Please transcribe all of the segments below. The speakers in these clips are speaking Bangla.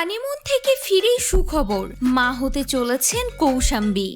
হানিমুন থেকে ফিরেই সুখবর। মা হতে চলেছেন কৌশাম্বী।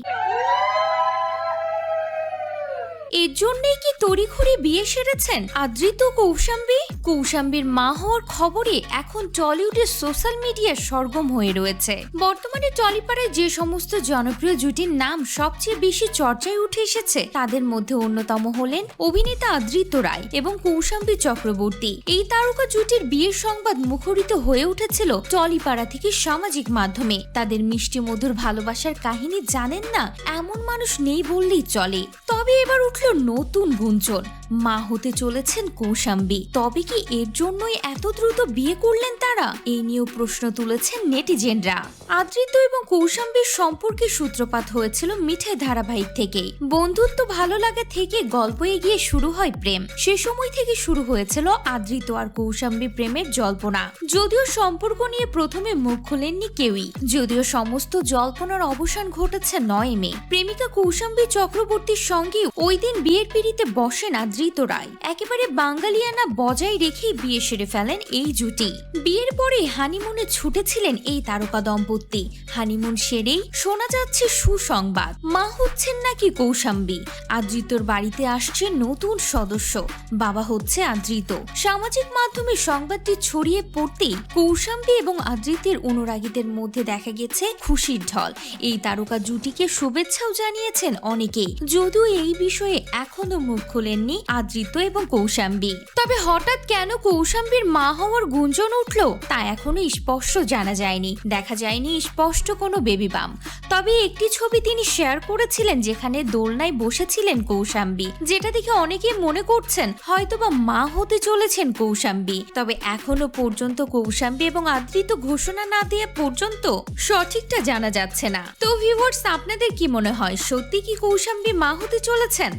এর জন্যই কি তড়িঘড়ি বিয়ে সেরেছেন? আদৃত কৌশাম্বী? কৌশাম্বীর মা হওয়ার খবরে এখন টলিউডের সোশ্যাল মিডিয়া সরগম হয়ে রয়েছে। বর্তমানে টলিপাড়ায় যে সমস্ত জনপ্রিয় জুটির নাম সবচেয়ে বেশি চর্চায় উঠে এসেছে, তাদের মধ্যে অন্যতম হলেন অভিনেতা আদৃত রায় এবং কৌশাম্বী চক্রবর্তী। এই তারকা জুটির বিয়ের সংবাদ মুখরিত হয়ে উঠেছিল টলিপাড়া থেকে সামাজিক মাধ্যমে। তাদের মিষ্টি মধুর ভালোবাসার কাহিনী জানেন না, এমন মানুষ নেই বললেই চলে। তবে এবার উঠল নতুন গুঞ্জন। মা হতে চলেছেন কৌশাম্বী। তবে কি এর জন্যই এত দ্রুত বিয়ে করলেন তারা? এই নিয়েও প্রশ্ন তুলেছেন নেটিজেনরা। আদৃত এবং কৌশাম্বীর সম্পর্কে সূত্রপাত হয়েছিল মিঠাই ধারাবাহিক থেকে। বন্ধুত্ব ভালো লাগা থেকে গল্প এগিয়ে শুরু হয় প্রেম। সে সময় থেকে শুরু হয়েছিল আদৃত আর কৌশাম্বী প্রেমের জল্পনা। যদিও সম্পর্ক নিয়ে প্রথমে মুখ খোলেননি কেউই। যদিও সমস্ত জল্পনার অবসান ঘটেছে নয় মে। প্রেমিকা কৌশাম্বী চক্রবর্তীর সঙ্গে ওই দিন বিয়ের পিড়িতে বসেন আদৃত রায়। একেবারে বাঙালিয়ানা বজায় রেখেই বিয়ে সেরে ফেলেন এই জুটি। বিয়ের পরে হানিমুনে ছুটেছিলেন এই তারকা দম্পতি। হানিমুন সেরেই শোনা যাচ্ছে সুসংবাদ। মা হচ্ছেন নাকি কৌশাম্বী? আদৃতর বাড়িতে আসছে নতুন সদস্য। বাবা হচ্ছে আদৃত। সামাজিক মাধ্যমে সংবাদটি ছড়িয়ে পড়তেই কৌশাম্বী এবং আদৃতের অনুরাগীদের মধ্যে দেখা গেছে খুশির ঢল। এই তারকা জুটিকে শুভেচ্ছাও জানিয়েছেন অনেকেই। যদিও এই বিষয়ে এখনও মুখ খোলেননি আদৃত এবং কৌশাম্বী। তবে হঠাৎ কেন কৌশাম্বীর মা হওয়ার গুঞ্জন উঠল তা এখনও স্পষ্ট জানা যায়নি। দেখা যায়নি স্পষ্ট কোনো বেবি বাম। তবে একটি ছবি তিনি শেয়ার করেছিলেন যেখানে দোলনায় বসেছিলেন কৌশাম্বী, যেটা দেখে অনেকে মনে করছেন হয়তোবা মা হতে চলেছেন কৌশাম্বী। তবে এখনও পর্যন্ত কৌশাম্বী এবং আদৃত ঘোষণা না দেওয়া পর্যন্ত সঠিকটা জানা যাচ্ছে না। তো ভিউয়ার্স আপনাদের কি মনে হয়, সত্যি কি কৌশাম্বী মা হতে চলেছেন?